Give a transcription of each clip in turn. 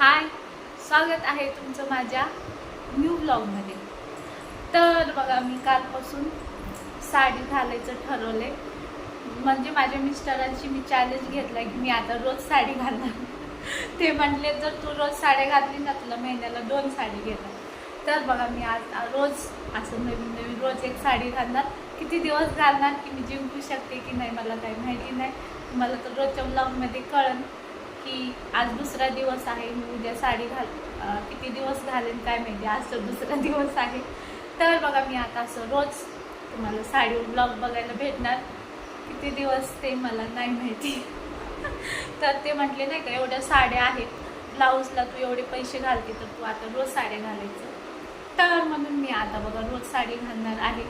हाय स्वागत आहे तुमचं माझ्या न्यू ब्लॉगमध्ये तर बघा मी कालपासून साडी घालायचं ठरवले म्हणजे माझ्या मिस्टरांची मी चॅलेंज घेतला की मी आता रोज साडी घालणार. ते म्हटले जर तू रोज साड्या घातली ना तुला महिन्याला दोन साडी घेणार. तर बघा मी आज रोज असं नवीन नवीन रोज एक साडी घालणार. किती दिवस घालणार की मी जिंकू शकते की नाही मला काही माहिती नाही. मला तर रोजच्या ब्लॉगमध्ये कळण की आज दुसरा दिवस आहे मी उद्या साडी घाल किती दिवस घालेन काय माहिती आज तर दुसरा दिवस आहे. तर बघा मी आता असं रोज तुम्हाला साडीवर ब्लॉग बघायला भेटणार. किती दिवस ते मला नाही माहिती. तर ते म्हटले नाही का एवढ्या साड्या आहेत ब्लाऊजला तू एवढे पैसे घालते तर तू आता रोज साड्या घालायचं. तर म्हणून मी आता बघा रोज साडी घालणार आहे.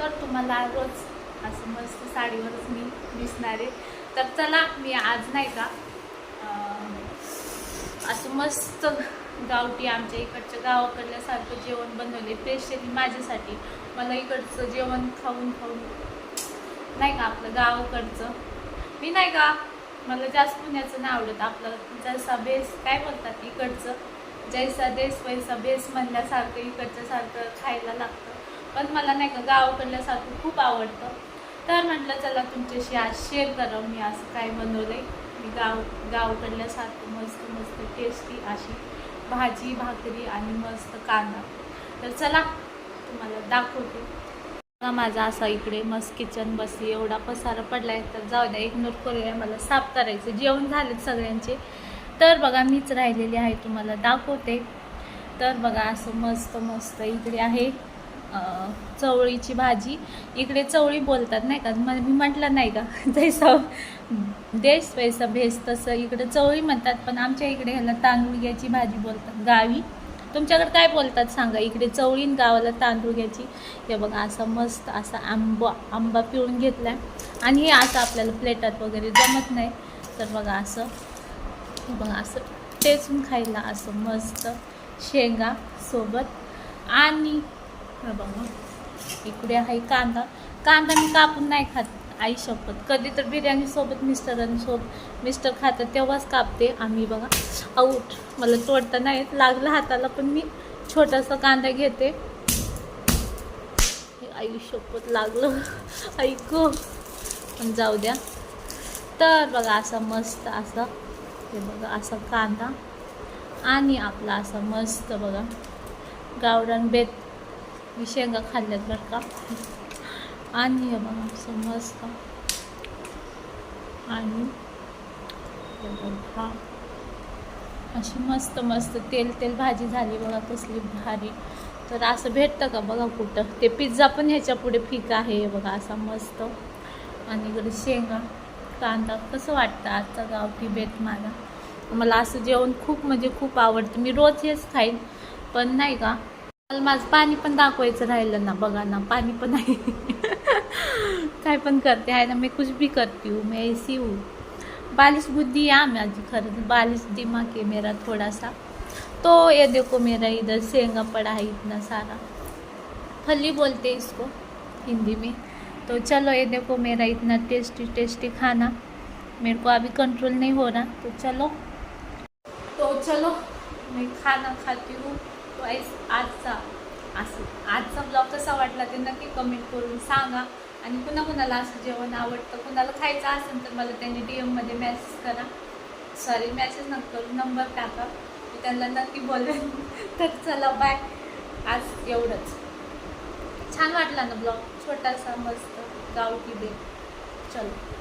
तर तुम्हाला रोज असं मस्त साडीवरच मी दिसणार आहे. तर चला मी आज नाही का असं मस्त गावठी आमच्या इकडच्या गावाकडल्यासारखं जेवण बनवले स्पेशली माझ्यासाठी. मला इकडचं जेवण खाऊन खाऊन नाही का आपलं गावाकडचं. मी नाही का मला जास्त पुण्याचं नाही आवडत. आपलं जसा बेस काय बोलतात इकडचं? जैसा देश वैसा बेस म्हणल्यासारखं इकडचं सारखं खायला लागतं. पण मला नाही का गावाकडल्यासारखं खूप आवडतं. तर म्हटलं चला तुमच्याशी आज शेअर करावं. मी असं काय बनवलं मी गाव गावाकडल्यासारखं मस्त मस्त टेस्टी अशी भाजी भाकरी आणि मस्त कांदा. तर चला तुम्हाला दाखवते. बघा माझा असा इकडे मस्त किचन बसली एवढा पसारा आहे तर जाऊ द्या इग्नोर करूया मला साफ करायचं जेवण झालेत सगळ्यांचे. तर बघा मीच राहिलेली आहे तुम्हाला दाखवते. तर बघा असं मस्त मस्त इकडे आहे. चवळीची भाजी. इकडे चवळी बोलतात नाही का? मग मी म्हटलं नाही का? जैसा देश वैसा भेस तसं इकडे चवळी म्हणतात पण आमच्या इकडे ह्याला तांदूळग्याची भाजी बोलतात. गावी. तुमच्याकडे काय बोलतात सांगा? इकडे चवळीन गावाला तांदूळग्याची हे बघा असा मस्त असा आंबा आंबा पिळून घेतला आणि हे असं आपल्याला प्लेटात वगैरे जमत नाही. तर बघा असं हे बघा असं टेचून खायला असं मस्त शेंगा सोबत. आणि हे बघा इकडे आहे कांदा. कांदा मी कापून नाही खात आई शपथ कधी तर बिर्याणी सोबत मिस्टरांसोबत मिस्टर खातात तेव्हाच कापते आम्ही बघा. आऊट मला तोडता नाही लागलं हाताला पण मी छोटासा कांदा घेते. हे आई शपथ लागलं. ऐकू पण जाऊ द्या. तर बघा असा मस्त असा हे बघा असा कांदा. आणि आपला असा मस्त बघा. गावरान बेत. मी शेंगा खाल्ल्यात बरं का आणि हे बघा असं मस्त आणि हे अशी मस्त मस्त तेल तेल भाजी झाली बघा कसली भारी तर असं भेटतं का बघा कुठं ते पिझ्झा पण ह्याच्या पुढे फिका आहे हे बघा असा मस्त आणि इकडे शेंगा कांदा कसं वाटतं आजचा गावठी बेत मला मला असं जेवण खूप म्हणजे खूप आवडतं मी रोज हेच खाईन पण नाही का मला माझं पाणी पण दाखवायचं राहिलं ना बघा ना पाणी पण आहे. काय पण करते आहे ना मी कुछ भी करती हूँ मैं ऐसी हूँ बालिश बुद्धि या माझी खरं बालिश दिमाग है मेरा थोड़ा सा तो ये देखो मेरा इधर सेंगा पड़ा है इतना सारा. फली बोलते हैं इसको हिंदी में. तो चलो ये देखो मेरा इतना टेस्टी टेस्टी खाना. मेरे को अभी कंट्रोल नहीं हो रहा तो चलो. तो चलो मैं खाना खाती हूँ. वाईज आजचा असं आजचा ब्लॉग कसा वाटला ते नक्की कमेंट करून सांगा. आणि कुणा कुणाला असं जेवण आवडतं कुणाला खायचं असेल तर मला त्यांनी डी एममध्ये मेसेज करा. सॉरी मेसेज नका करू नंबर टाका. मी त्यांना नक्की बोलेन. तर चला बाय आज एवढंच. छान वाटला ना ब्लॉग छोटासा मस्त गावठी दे. चलो.